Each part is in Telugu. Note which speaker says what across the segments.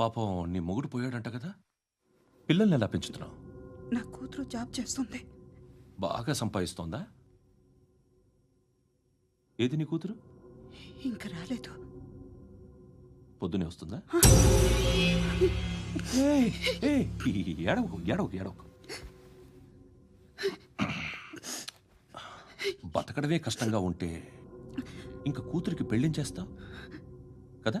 Speaker 1: పాపం నీ మొగుడు పోయాడంట కదా. పిల్లల్ని ఎలా పెంచుతున్నావు?
Speaker 2: నా కూతురు జాబ్ చేస్తుంది.
Speaker 1: బాగా సంపాదిస్తోందా? ఏది నీ కూతురు?
Speaker 2: ఇంకా రాలేదు.
Speaker 1: పొద్దునే వస్తుందా? ఏడవకు ఏడవకు ఏడవకు. బతకడమే కష్టంగా ఉంటే ఇంకా కూతురికి పెళ్ళించేస్తావు కదా?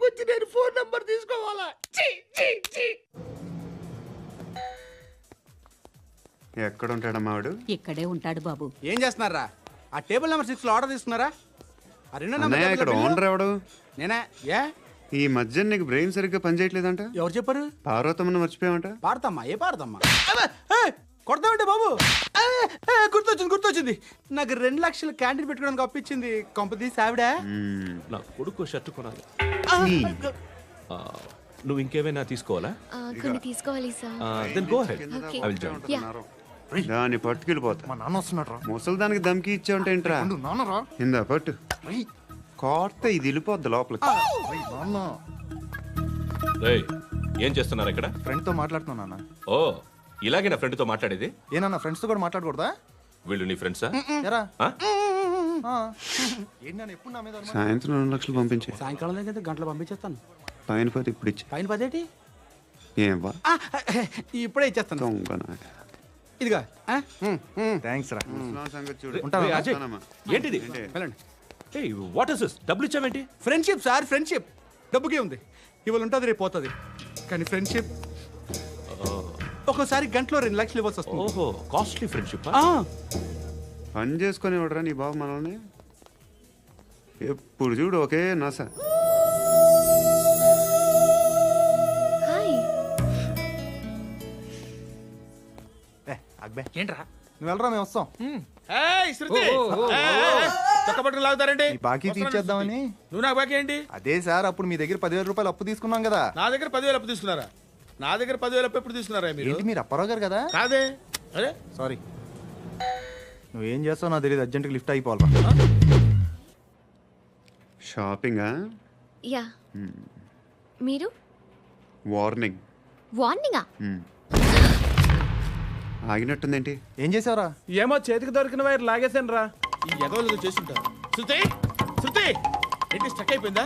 Speaker 3: వచ్చి నేను ఫోన్ నెంబర్ తీసుకోవాలా.
Speaker 4: ఎక్కడ ఉంటాడమ్మా వాడు?
Speaker 5: ఇక్కడే ఉంటాడు బాబు.
Speaker 6: ఏం చేస్తున్నారా? ఆ టేబుల్ నెంబర్ సిక్స్లో ఆర్డర్ తీసుకున్నారా? ఆ రెండో నెంబర్
Speaker 4: అన్నయ్య ఇక్కడ ఓనర్ ఎవడు?
Speaker 6: నేనే. ఏ?
Speaker 4: ఈ మధ్య నీకు బ్రెయిన్ సరిగ్గా పనిచేయట్లేదంట?
Speaker 6: ఎవరు చెప్పారు?
Speaker 4: పార్వతమ్మను మర్చిపోయామంట
Speaker 6: పాడతామ్మా ఏ పాడతామ్మా? అబ్బే, ఏ, కొడతామంటే బాబు? ఏ, ఏ, గుర్తొచ్చింది గుర్తొచ్చింది. నాకు రెండు లక్షలు క్యాంటీన్ పెట్టుకోవడానికి అప్పించింది కొంపతీసి ఆవిడ.
Speaker 1: నా కొడుకు షర్ట్ కొనాలి. నువ్వు ఇంకేమైనా తీసుకోవాలా?
Speaker 7: ఆ, కొన్ని తీసుకోవాలి sir.
Speaker 1: Then go ahead
Speaker 7: okay
Speaker 1: I will join
Speaker 7: yeah
Speaker 4: దాన్ని పట్టుకెళ్ళిపోతా.
Speaker 8: మా నాన్న వస్తున్నాడు రా
Speaker 4: ముసలి దానికి దమ్కి ఇచ్చావంట ఏంట్రా?
Speaker 8: నాన్న రా
Speaker 4: ఇందా పట్టు. కోర్త ఇది వెళ్ళిపోద్ది లోపలికి
Speaker 8: నాన్న.
Speaker 1: రేయ్, ఏం చేస్తున్నారు ఇక్కడ?
Speaker 8: ఫ్రెండ్తో మాట్లాడుతున్నా నాన్న.
Speaker 1: ఓ ఇలాగే నా ఫ్రెండ్తో మాట్లాడేది?
Speaker 8: ఏనన్నా ఫ్రెండ్స్తో కూడా మాట్లాడకూడదా?
Speaker 1: వీళ్ళు నీ ఫ్రెండ్సా?
Speaker 8: ఎరా.
Speaker 1: ఆ?
Speaker 4: సాయంత్రం రెండు లక్షలు పంపించే.
Speaker 6: సాయంకాలం దగ్గర గంటలు పంపించేస్తాను.
Speaker 4: పైన పోతే ఇప్పుడు ఇచ్చే.
Speaker 6: పైన పదేటి
Speaker 4: ఏం వా?
Speaker 6: ఆ, ఇప్పుడే ఇచ్చేస్తాను. ఇదిగా?
Speaker 8: థ్యాంక్స్ రా.
Speaker 1: ఏంటిది?
Speaker 6: వెళ్ళండి.
Speaker 1: ఏయ్ వాట్ ఇస్ డబ్బులు ఇచ్చావేంటి
Speaker 6: ఫ్రెండ్షిప్ సార్ ఫ్రెండ్షిప్ డబ్బుకే ఉంది. ఇవాళ ఉంటుంది రేపు పోతుంది. కానీ ఫ్రెండ్షిప్ ఒక్కోసారి గంటలో రెండు లక్షలు ఇవ్వాల్సి వస్తుంది.
Speaker 1: ఓహో కాస్ట్లీ ఫ్రెండ్షిప్
Speaker 6: ఆ,
Speaker 4: పని చేసుకొని ఇవ్వడరా నీ బాబు మనల్ని? ఎప్పుడు చూడు ఒకే నస.
Speaker 3: ఏంట్రా?
Speaker 8: నువ్వు వెళ్ళరా మేము వస్తాం.
Speaker 3: లాగుతారండి
Speaker 8: బాకీ తీర్చేద్దామని.
Speaker 3: నువ్వు నాకు బాకీ ఏంటి?
Speaker 8: అదే సార్ అప్పుడు మీ దగ్గర పదివేల రూపాయలు అప్పు తీసుకున్నాం కదా.
Speaker 3: నా దగ్గర పదివేలు అప్పు తీసుకున్నారా? నా దగ్గర పదివేలు అప్పు ఎప్పుడు తీసుకున్నారా మీరు?
Speaker 8: ఏంటి మీరు అప్పారావు గారు కదా?
Speaker 3: కాదే. అరే.
Speaker 8: సారీ. నువ్వేం చేస్తావు నాకు తెలియదు. అర్జెంట్గా లిఫ్ట్ అయిపోవాలి
Speaker 4: షాపింగా?
Speaker 7: యా. మీరు?
Speaker 4: వార్నింగ్.
Speaker 7: వార్నింగా?
Speaker 4: ఆగినట్టుందేంటి?
Speaker 8: ఏం చేసావురా?
Speaker 3: ఏమో చేతికి దొరికిన వైర్ లాగేసాను రా ఈ ఎగవలు చేస్తుంటారు. శృతి! శృతి! ఏంటి స్టక్ అయిపోయిందా?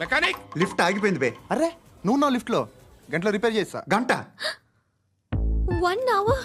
Speaker 3: మెకానిక్
Speaker 4: లిఫ్ట్ ఆగిపోయింది బే.
Speaker 8: అరే నువ్వు నా లిఫ్ట్లో. గంటలో రిపేర్ చేస్తా.
Speaker 4: గంట.
Speaker 7: One hour?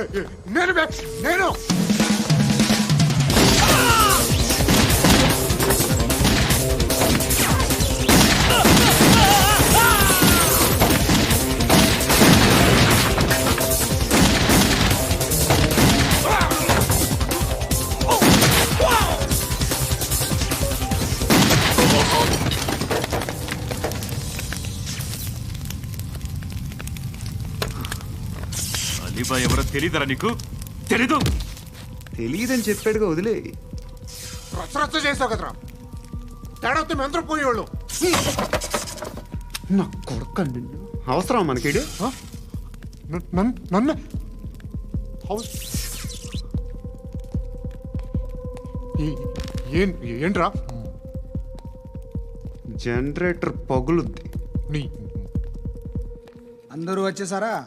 Speaker 9: ఓ, ఏయ్,
Speaker 1: అలీబాయ్ ఎవరో తెలియదరా నీకు? తెలీదు.
Speaker 4: తెలియదని చెప్పాడుగా వదిలే.
Speaker 9: రచ్చ రచ్చ చేసావు కదరా. తేడా మెంతరం పోయేవాళ్ళు.
Speaker 4: నా కొడుకు నిన్ను. అవసరం మనకిడు
Speaker 9: నన్ను. ఏంట్రా?
Speaker 4: జనరేటర్ పగులుద్ది.
Speaker 9: నీ
Speaker 6: అందరూ వచ్చేసారా?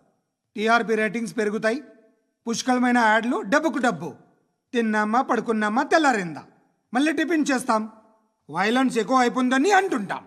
Speaker 6: టీఆర్పీ రేటింగ్స్ పెరుగుతాయి. పుష్కలమైన యాడ్లు డబ్బుకు డబ్బు. తిన్నామా పడుకున్నామా తెల్లారిందా. మళ్ళీ టిఫిన్ చేస్తాం. వైలెన్స్ ఎక్కువ అయిపోయిందని అంటుంటాం.